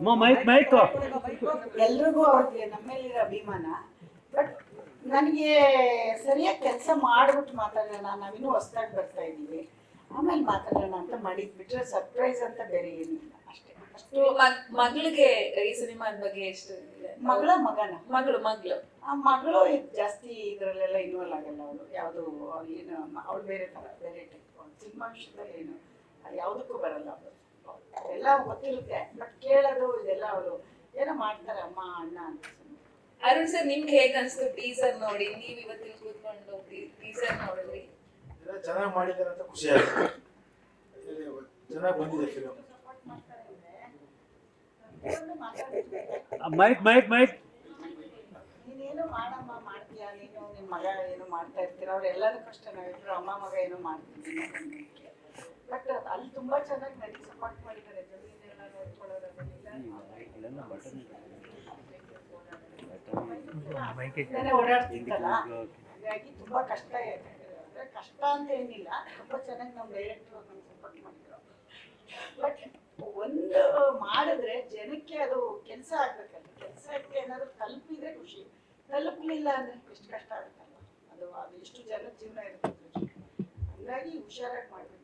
ಅಮ್ಮ mic mic ಎಲ್ರಿಗೂ ಅವ್ರಿಗೆ ನಮ್ಮೇಲಿರೋ ಅಭಿಮಾನ. ಬಟ್ ನನಗೆ ಸರಿಯಾಗಿ ಕೆಲಸ ಮಾಡ್ಬಿಟ್ಟು ಮಾತಾಡೋಣ ನಾವಿನ್ನೂ ಹೊಸ್ದಾಗಿ ಬರ್ತಾ ಇದ್ದೀವಿ ಆಮೇಲೆ ಮಾತಾಡೋಣ ಅಂತ ಮಾಡಿದ್ ಬಿಟ್ರೆ ಸರ್ಪ್ರೈಸ್ ಅಂತ ಬೇರೆ ಏನಿಲ್ಲ ಅಷ್ಟೇ. ಅಷ್ಟು ಮಗ್- ಮಗಳಿಗೆ ಈ ಸಿನಿಮಾದ ಬಗ್ಗೆ ಎಷ್ಟು ಇದೆ? ಮಗಳ ಮಗನ? ಮಗಳು ಮಗಳು. ಆ ಮಗಳು ಇದ್ ಜಾಸ್ತಿ ಇದರಲ್ಲೆಲ್ಲ ಇನ್ವಾಲ್ವ್ ಆಗಲ್ಲ ಅವಳು. ಯಾವುದು ಏನು ಅವಳು ಬೇರೆ ಥರ ಬೇರೆ ಟೈಪ್ ಸಿನಿಮಾ ವಿಷಯದಲ್ಲಿ ಏನು ಯಾವುದಕ್ಕೂ ಬರಲ್ಲ ಅವಳು. ಎಲ್ಲ ಗೊತ್ತಿರುತ್ತೆ ಬಟ್ ಕೇಳೋದು ಇದೆಲ್ಲ ಅವರು ಏನೋ ಮಾಡ್ತಾರೆ ಅಮ್ಮ ಅಣ್ಣ ಅಂತ. ಅರುಣ್ ಸರ್ ನಿಮ್ಗೆ ಹೇಗ್ ಅನ್ಸ್ತು ಟೀಸರ್ ನೋಡಿ? ನೀವ್ ಇವತ್ತಿನ ಕೂತ್ಕೊಂಡು ಟೀಸರ್ ನೋಡಿದ್ರಿ? ಎಲ್ಲ ಚೆನ್ನಾಗಿ ಮಾಡಿದ್ದಾರೆ ಅಂತ ಖುಷಿ ಆಯ್ತು. ಚೆನ್ನಾಗಿ ಬಂದಿದೆ ಫಿಲಮ್. Mic mic mic. ನೀನೇನು ಮಾಡಮ್ಮ ಮಾಡ್ತೀಯಾ? ನೀನು ನಿಮ್ಮ ಮಗ ಏನು ಮಾಡ್ತಾ ಇರ್ತೀರ? ಅವ್ರು ಎಲ್ಲದಕ್ಕೂ ಅಷ್ಟೇ ನಾವಿಬ್ರು ಅಮ್ಮ ಮಗ ಏನೋ ಮಾಡ್ತಿದ್ದೀವಿ ಬಟ್ ಅಲ್ಲಿ ತುಂಬಾ ಚೆನ್ನಾಗಿ ನನಗೆ ಸಪೋರ್ಟ್ ಮಾಡಿದ್ದಾರೆ. ಜಮೀನೆಲ್ಲ ನೋಡ್ಕೊಳ್ಳೋದು ಅದನ್ನೆಲ್ಲ ಓಡಾಡ್ತಿತ್ತಲ್ಲ ಹಾಗಾಗಿ ತುಂಬಾ ಕಷ್ಟ ಇದೆ. ಅಂದ್ರೆ ಕಷ್ಟ ಅಂತ ಏನಿಲ್ಲ. ತುಂಬಾ ಚೆನ್ನಾಗಿ ನಮ್ಮ ಡೈರೆಕ್ಟರ್ ನಮ್ಗೆ ಸಪೋರ್ಟ್ ಮಾಡಿದ್ರು. ಬಟ್ ಒಂದು ಮಾಡಿದ್ರೆ ಜನಕ್ಕೆ ಅದು ಕೆಲಸ ಆಗ್ಬೇಕಲ್ಲ. ಕೆಲಸಕ್ಕೆ ಏನಾದ್ರು ತಲುಪಿದ್ರೆ ಖುಷಿ. ತಲುಪಲಿಲ್ಲ ಅಂದ್ರೆ ಎಷ್ಟು ಕಷ್ಟ ಆಗುತ್ತಲ್ಲ. ಅದು ಅದು ಎಷ್ಟು ಜನದ ಜೀವನ ಇರುತ್ತೆ ಹಂಗಾಗಿ ಹುಷಾರಾಗಿ ಮಾಡ್ಬೇಕು.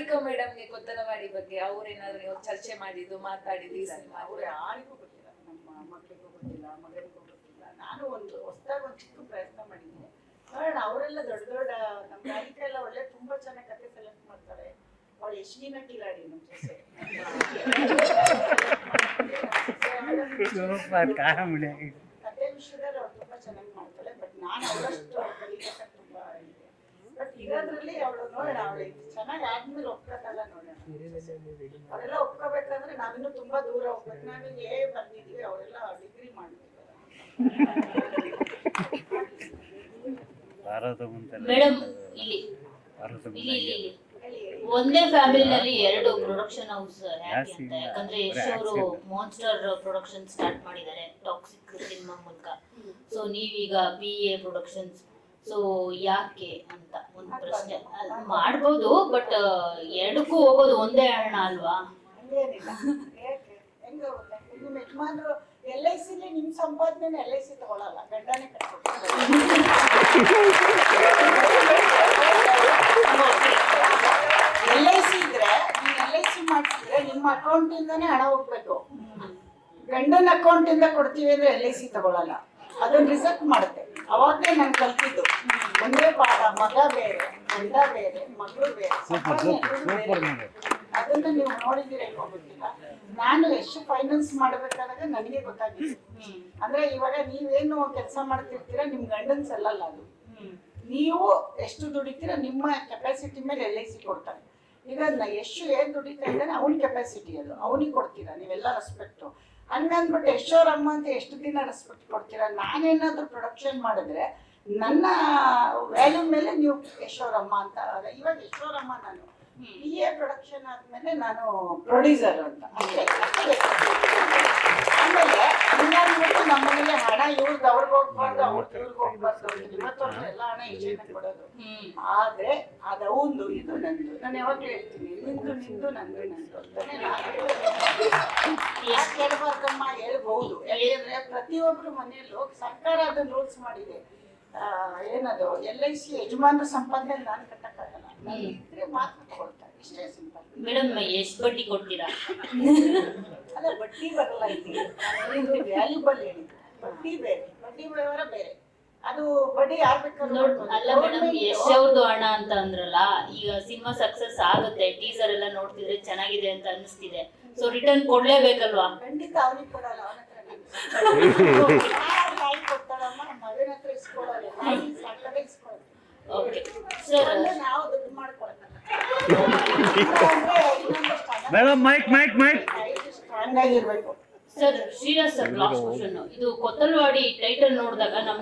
ಅಂತ ಮೇಡಮ್ಗೆ ಮೇಡಮ್ಗೆ ಕೊತ್ತಲವಾಡಿ ಬಗ್ಗೆ? ಅವ್ರೇನಾದ್ರು ನೀವು ಚರ್ಚೆ ಮಾಡಿದ್ದು ಮಾತಾಡಿದ್ದು ಈ ಸಿನಿಮಾ ಅವ್ರು ಯಾರಿಗೂ ಗೊತ್ತಿಲ್ಲ ನಮ್ಮ ಮಕ್ಕಳಿಗೂ ಗೊತ್ತಿಲ್ಲ ಮಗನಿಗೂ ಗೊತ್ತಿಲ್ಲ. ನಾನು ಒಂದು ಹೊಸದಾಗಿ ಒಂದು ಚಿಕ್ಕ ಪ್ರಯತ್ನ ಮಾಡಿದ್ದೀನಿ ಕಾರಣ ಅವರೆಲ್ಲ ದೊಡ್ಡ ದೊಡ್ಡ ನಮ್ಮ ಸಾಹಿತ್ಯ ಎಲ್ಲ ಒಳ್ಳೆ ತುಂಬಾ ಚೆನ್ನಾಗಿ ಕತೆ ಸೆಲೆಕ್ಟ್ ಮಾಡ್ತಾರೆ. ಅವಳು ಯಶ್ವಿನ ಕಿಲಾಡಿ ನಮ್ಮ ಜೊತೆ. ಕತೆ ವಿಷಯದಲ್ಲಿ ಅವ್ರು ತುಂಬಾ ಚೆನ್ನಾಗಿ ಮಾಡ್ತಾರೆ ಬಟ್ ನಾನು ಅವಳಷ್ಟು ಕಲಿಬೇಕಂತ ತುಂಬಾ ಇದೆ ಬಟ್ ಇರೋದ್ರಲ್ಲಿ ಅವಳು ನೋಡೋಣ ಚೆನ್ನಾಗಿ ಆದ್ಮೇಲೆ ನೋಡೋಣ. ಅವರೆಲ್ಲ ಒಪ್ಕೋಬೇಕಂದ್ರೆ ನಾವಿನ್ನೂ ತುಂಬಾ ದೂರ ಹೋಗ್ಬೇಕು. ನಾನು ಏ ಬಂದಿದೀವಿ ಅವರೆಲ್ಲ ಡಿಗ್ರಿ ಮುಂತೆಲ್ಲ ಮೇಡಮ್ ಇಲ್ಲಿ. ಇಲ್ಲಿ ಇಲ್ಲಿ. ಒಂದೇ ಫ್ಯಾಮಿಲಿನಲ್ಲಿ ಎರಡು ಪ್ರೊಡಕ್ಷನ್ ಹೌಸ್ ಯಾಕೆ ಅಂತ. ಯಾಕಂದ್ರೆ ಯಶ್ ಅವರು ಮಾನ್ಸ್ಟರ್ ಪ್ರೊಡಕ್ಷನ್ ಸ್ಟಾರ್ಟ್ ಮಾಡಿದ್ದಾರೆ ಟಾಕ್ಸಿಕ್ ಸಿನಿಮಾ ಮೂಲಕ. ಸೊ ನೀವೀಗ ಬಿ ಎ ಪ್ರೊಡಕ್ಷನ್ಸ್ ಸೊ ಯಾಕೆ ಅಂತ ಒಂದು ಪ್ರಶ್ನೆ. ಮಾಡ್ಬೋದು ಬಟ್ ಎರಡಕ್ಕೂ ಹೋಗೋದು ಒಂದೇ ಹಣ ಅಲ್ವಾ? ನಿಮ್ಮ ಯಜಮಾನ್ರು ಎಲ್ ಐ ಸಿಲಿ ನಿಮ್ ಸಂಪಾದನೆ ಎಲ್ ಐ ಸಿ ತಗೊಳಲ್ಲ. ಗಂಡನೇ ಎಲ್ ಐ ಸಿ ಇದ್ರೆ ನೀವು ಎಲ್ ಐ ಸಿ ಮಾಡ್ತಿದ್ರೆ ನಿಮ್ಮ ಅಕೌಂಟ್ ಇಂದಾನೆ ಹಣ ಹೋಗ್ಬೇಕು. ಗಂಡನ ಅಕೌಂಟ್ ಇಂದ ಕೊಡ್ತೀವಿ ಅಂದ್ರೆ ಎಲ್ ಐ ಸಿ ತಗೊಳಲ್ಲ. ಅದನ್ನ ರಿಸೆಕ್ಟ್ ಮಾಡುತ್ತೆ. ಅವಾಗಲೇ ನಂಗೆ ಕಲ್ತಿದ್ದು ಒಂದೇ ಪಾಠ ಮಗ ಬೇರೆ ಗಂಡ ಬೇರೆ ಮಗಳು ಬೇರೆ. ಅದನ್ನ ನೀವು ನೋಡಿದ್ದೀರ ಗೊತ್ತಿಲ್ಲ. ನಾನು ಎಷ್ಟು ಫೈನಾನ್ಸ್ ಮಾಡಬೇಕಾದಾಗ ನನಗೆ ಗೊತ್ತಾಗಿತ್ತು ಅಂದ್ರೆ ಇವಾಗ ನೀವೇನು ಕೆಲಸ ಮಾಡ್ತಿರ್ತೀರಾ ನಿಮ್ ಗಂಡನ್ ಸಲ್ಲಲ್ಲ ಅದು. ನೀವು ಎಷ್ಟು ದುಡಿತೀರಾ ನಿಮ್ಮ ಕೆಪಾಸಿಟಿ ಮೇಲೆ ಎಲ್ ಐ ಸಿ ಕೊಡ್ತಾರೆ. ಈಗ ಎಷ್ಟು ಏನ್ ದುಡಿತಾ ಇದ್ದಾನೆ ಅವನ ಕೆಪಾಸಿಟಿ ಅದು. ಅವನಿಗೆ ಕೊಡ್ತೀರಾ ನೀವೆಲ್ಲ ರೆಸ್ಪೆಕ್ಟು ಹಂಗಂದ್ಬಿಟ್ಟು ಯಶೋರಮ್ಮ ಅಂತ ಎಷ್ಟು ದಿನ ರೆಸ್ಪೆಕ್ಟ್ ಕೊಡ್ತೀರಾ? ನಾನೇನಾದ್ರೂ ಪ್ರೊಡಕ್ಷನ್ ಮಾಡಿದ್ರೆ ನನ್ನ ವ್ಯಾಲ್ಯೂ ಮೇಲೆ ನೀವು ಯಶೋರಮ್ಮ ಅಂತ ಇವಾಗ ಯಶೋರಮ್ಮ ನಾನು ಬಿ ಎ ಪ್ರೊಡಕ್ಷನ್ ಆದ್ಮೇಲೆ ನಾನು ಪ್ರೊಡ್ಯೂಸರ್ ಅಂತ. ಅಷ್ಟೇ. ಆಮೇಲೆ ಹಂಗಂದ್ಬಿಟ್ಟು ನಮ್ಮನೇಲಿ ಹಣ ಇವ್ರದ್ದು ಅವ್ರಿಗೆ ಹೋಗ್ಬಾರ್ದು ಅವ್ರದ್ದು ಇವ್ರಿಗೆ ಹೋಗ್ಬಾರ್ದು ಇವತ್ತೊಂದು ಎಲ್ಲ ಹಣ ಈಚೆನೆ ಕೊಡೋದು. ಆದ್ರೆ ಅದು ಇದು ನಂದು. ನಾನು ಯಾವಾಗ್ಲೂ ಹೇಳ್ತೀನಿ, ನಿಂದು ನಿಂದು, ನಂದು ನಂದು ಅಂತಾನೆ ನಾನು ಹೇಳೋದು. ಯಾಕೆ ಹೇಳ್ಬಾರ್ದಮ್ಮ ಹೇಳ್ಬಹುದು ಯಾಕೆಂದ್ರೆ ಪ್ರತಿಯೊಬ್ರು ಮನೆಯಲ್ಲೂ ಸರ್ಕಾರ ಅದನ್ನ ರೂಲ್ಸ್ ಮಾಡಿದೆ. ಏನದು ಎಲ್ ಐ ಸಿ ಯಜಮಾನ್ರ ಸಂಪಾದನೆ ನಾನು ಕಟ್ಟಕ್ಕಾಗಲ್ಲ. ನಾನು ಇದ್ರೆ ಮಾತ್ರ ಕೊಡ್ತಾರೆ ಇಷ್ಟೇ ಸಿಂಪಲ್ ಮೇಡಮ್ ಎಷ್ಟು ಬಡ್ಡಿ ಕೊಡ್ತೀರಾ? ಅಲ್ಲ ಬಡ್ಡಿ ಬರಲ್ಲ ಇಲ್ಲಿ. ವ್ಯಾಲ್ಯೂಬಲ್ ಹೇಳಿ. ಬಡ್ಡಿ ಬೇರೆ ಬಡ್ಡಿ ವ್ಯವಹಾರ ಬೇರೆ. ಅದು ಬಡ್ಡಿ ಯಾರು ಬೇಕಾದ್ರೂ ಅಲ್ಲ ಯಶ್ ಅವ್ರದ್ದು ಹಣ ಅಂತ ಅಂದ್ರಲ್ಲ ಈಗ ಸಿನಿಮಾ ಸಕ್ಸಸ್ ಆಗುತ್ತೆ ಟೀಸರ್ ಎಲ್ಲ ನೋಡ್ತಿದ್ರೆ ಚೆನ್ನಾಗಿದೆ ಅಂತ ಅನಿಸ್ತಿದೆ. ಸೊ ರಿಟರ್ನ್ ಕೊಡ್ಲೇಬೇಕಲ್ವಾ? ಖಂಡಿತ ಅವ್ರಿಗೆ ಕೊಡಲ್ಲ. Madam mic mic mic sir serious sir last question ಇದು ಕೊತ್ತಲ್ವಾಡಿ ಟೈಟಲ್ ನೋಡಿದಾಗ ನಮ್ಗೆ